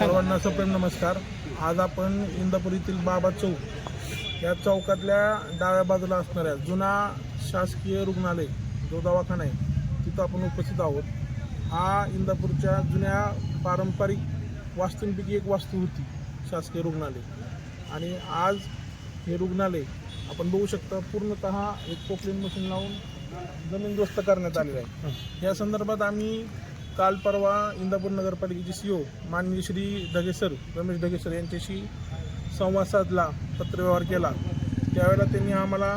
सर्वांना सप्रेम नमस्कार. आज आपण इंदापूर बाबा चौक या चौकातल्या डाव्या बाजूला असणाऱ्या जुना शासकीय रुग्णालय जो दवाखाना आहे तिथं आपण उपस्थित आहोत. हा इंदापूरच्या जुन्या पारंपरिक वास्तूंपैकी एक वास्तू होती शासकीय रुग्णालय. आणि आज हे रुग्णालय आपण बघू शकता पूर्णतः एक पोकलिन मशीन लावून जमीनदोस्त करण्यात आलेलं आहे. या संदर्भात आम्ही काल परवा इंदापूर नगरपालिकेचे ओ माननीय श्री ढगेसर रमेश ढगेसर यांच्याशी संवाद साधला पत्रव्यवहार केला. त्यावेळेला त्यांनी आम्हाला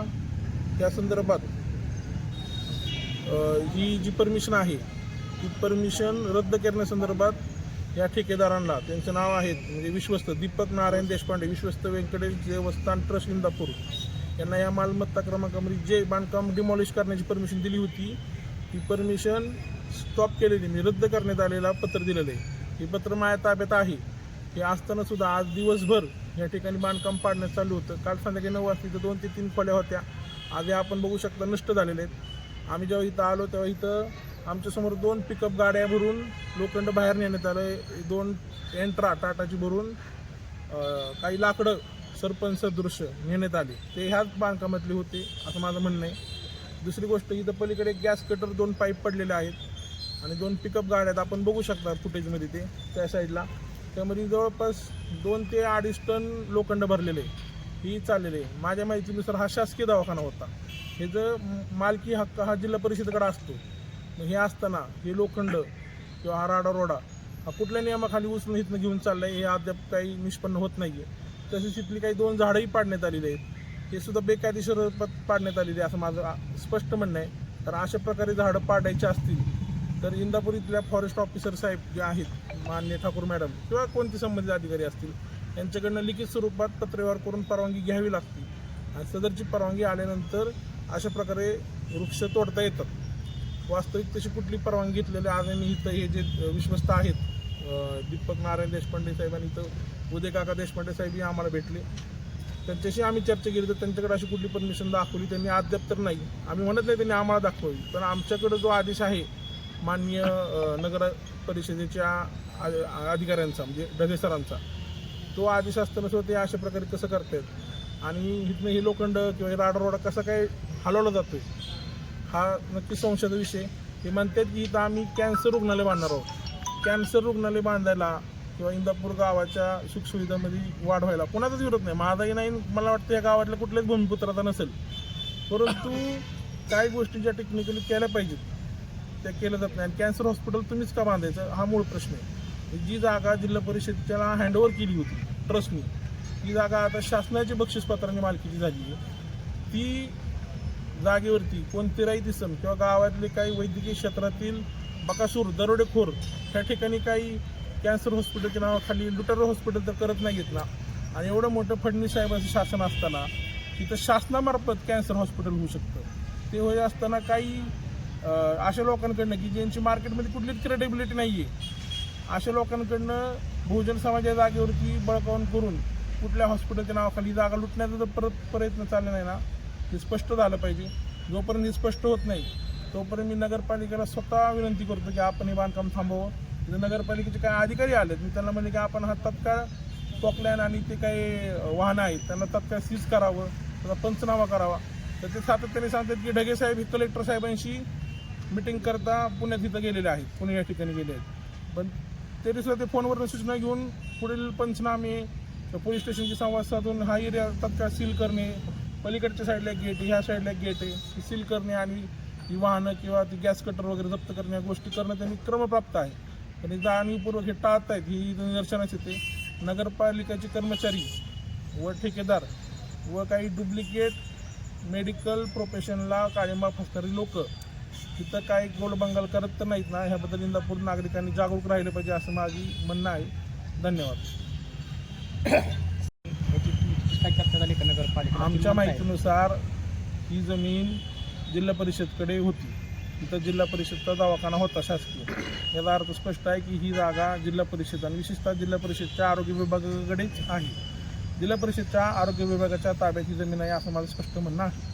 त्या संदर्भात ही जी परमिशन आहे ती परमिशन रद्द करण्यासंदर्भात या ठेकेदारांना त्यांचं नाव आहेत म्हणजे विश्वस्त दीपक नारायण देशपांडे विश्वस्त व्यंकटेश देवस्थान ट्रस्ट इंदापूर यांना या मालमत्ता क्रमांकामध्ये जे बांधकाम डिमॉलिश करण्याची परमिशन दिली होती ती परमिशन स्टॉप केलेली मी रद्द करण्यात आलेला पत्र दिलेलं. आहे हे पत्र माझ्या ताब्यात आहे. हे असताना सुद्धा आज दिवसभर या ठिकाणी बांधकाम पाडण्यात चालू होतं. काल संध्याकाळी नऊ वाजता इथं दोन ते तीन खोल्या होत्या. आज या आपण बघू शकता नष्ट झालेले आहेत. आम्ही जेव्हा इथं आलो तेव्हा इथं आमच्यासमोर दोन पिकअप गाड्या भरून लोखंड बाहेर नेण्यात आलं. दोन एंट्रा टाटाची भरून काही लाकडं सरपंच सदृश नेण्यात आले. ते ह्याच बांधकामातले होते असं माझं म्हणणं आहे. दुसरी गोष्ट इथं पलीकडे गॅस कटर दोन पाईप पडलेले आहेत. आणि दोन पिकअप गाड्या आहेत. आपण बघू शकता फुटेजमध्ये ते त्या साईडला त्यामध्ये जवळपास दोन ते अडीच टन लोखंड भरलेले आहे. ही चाललेले आहे. माझ्या माहितीनुसार हा शासकीय दवाखाना होता. हे जर मालकी हक्क हा जिल्हा परिषदेकडे असतो मग हे असताना हे लोखंड किंवा हा राडा रोडा हा कुठल्या नियमाखाली उचलून इथनं घेऊन चाललं आहे हे अद्याप काही निष्पन्न होत नाही आहे तसेच इथली काही दोन झाडंही पाडण्यात आलेली आहेत. हे सुद्धा बेकायदेशीर पाडण्यात आलेली आहे असं माझं स्पष्ट म्हणणं आहे. तर अशा प्रकारे झाडं पाडायची असतील तर इंदापूर इथल्या फॉरेस्ट ऑफिसर साहेब जे आहेत मान्य ठाकूर मॅडम किंवा कोणते संबंधित अधिकारी असतील यांच्याकडनं लिखित स्वरूपात पत्रव्यवहार करून परवानगी घ्यावी लागते. आणि सदरची परवानगी आल्यानंतर अशा प्रकारे वृक्ष तोडता येतात वास्तविक तशी कुठली परवानगी घेतलेली आज आम्ही इथं हे जे विश्वस्त आहेत दीपक नारायण देशपांडे साहेब आणि इथं उदय काका देशपांडे साहेब ही आम्हाला भेटले. त्यांच्याशी आम्ही चर्चा केली तर त्यांच्याकडे अशी कुठली परमिशन दाखवली त्यांनी अद्याप तर नाही. आम्ही म्हणत नाही त्यांनी आम्हाला दाखवली पण आमच्याकडे जो आदेश आहे माननीय नगर परिषदेच्या आ- अधिकाऱ्यांचा म्हणजे ढगे सरांचा तो आदेश असताना सुद्धा ते अशा प्रकारे कसं करतायत? आणि इथनं हे लोखंड किंवा हे कसं कसा काय हलवला जातो हा नक्की संशयाचा विषय. हे म्हणतात की इथं आम्ही कॅन्सर रुग्णालय बांधणार आहोत. कॅन्सर रुग्णालय बांधायला किंवा इंदापूर गावाच्या सुखसुविधामध्ये वाढ व्हायला कोणाचाच विरोध नाही. माझाही नाही मला वाटतं या गावातल्या कुठल्याच भूमिपुत्राचा नसेल. परंतु काही गोष्टी ज्या टेक्निकली केल्या पाहिजेत. ते केलं जात नाही. आणि कॅन्सर हॉस्पिटल तुम्हीच का बांधायचं? हा मूळ प्रश्न आहे. जी जागा जिल्हा परिषदेला हँडओव्हर केली होती ट्रस्टनी ती जागा आता शासनाच्या बक्षीसपत्राने मालकीची झाली आहे. ती जागेवरती कोणतेही दिसम किंवा गावातले काही वैद्यकीय क्षेत्रातील बकासूर दरोडेखोर त्या ठिकाणी काही कॅन्सर हॉस्पिटलच्या नावाखाली लुटर हॉस्पिटल तर करत नाही घेतला आणि एवढं मोठं फडणवीस साहेबांचं शासन असताना तिथं शासनामार्फत कॅन्सर हॉस्पिटल होऊ शकतं. ते होय असताना काही अशा लोकांकडनं की ज्यांची मार्केटमध्ये कुठलीच क्रेडिबिलिटी नाही आहे अशा लोकांकडनं बहुजन समाजाच्या जागेवरती बळकावून करून कुठल्या हॉस्पिटलच्या नावाखाली जागा लुटण्याचा जर परत प्रयत्न चालला नाही ना हे स्पष्ट झालं पाहिजे. जोपर्यंत हे स्पष्ट होत नाही तोपर्यंत मी नगरपालिकेला स्वतः विनंती करतो की आपण हे बांधकाम थांबवावं. तिथं नगरपालिकेचे काही अधिकारी आलेत मी त्यांना म्हणजे की आपण हा तत्काळ पॉकलॅन आणि ते काही वाहनं आहेत त्यांना तत्काळ सीज करावं त्याचा पंचनामा करावा. तर ते सातत्याने सांगतात की ढगे साहेब हे कलेक्टर साहेबांशी मीटिंग करता पुण्यात इथं गेलेले आहेत. पुणे या ठिकाणी गेले आहेत. पण तरी सुद्धा ते फोनवरनं सूचना घेऊन पुढील पंचनामे पोलीस स्टेशनशी संवाद साधून हा एरिया तत्काळ सील करणे पलीकडच्या साईडला एक गेट आहे ह्या साईडला एक गेट आहे ती सील करणे आणि ही वाहनं किंवा ती गॅस कटर वगैरे जप्त करणे या गोष्टी करणं त्यांनी क्रमप्राप्त आहे. पण जाणीवपूर्वक हे टाळत आहेत ही निदर्शनास येते. नगरपालिकेचे कर्मचारी व ठेकेदार व काही डुप्लिकेट मेडिकल प्रोफेशनला काळिंबा फसणारी लोक तिथं काय गोलबंगाल करत तर नाहीत ना ह्याबद्दल इंदापूर नागरिकांनी जागरूक राहिले पाहिजे असं माझी म्हणणं आहे. धन्यवाद. आमच्या माहितीनुसार ही जमीन जिल्हा परिषदकडे होती. तिथं जिल्हा परिषदचा दवाखाना होता शासकीय. याचा अर्थ स्पष्ट आहे की ही जागा जिल्हा परिषद आणि विशेषतः जिल्हा परिषदच्या आरोग्य विभागाकडेच आहे. जिल्हा परिषदच्या आरोग्य विभागाच्या ताब्यात ही जमीन आहे असं माझं स्पष्ट म्हणणं आहे.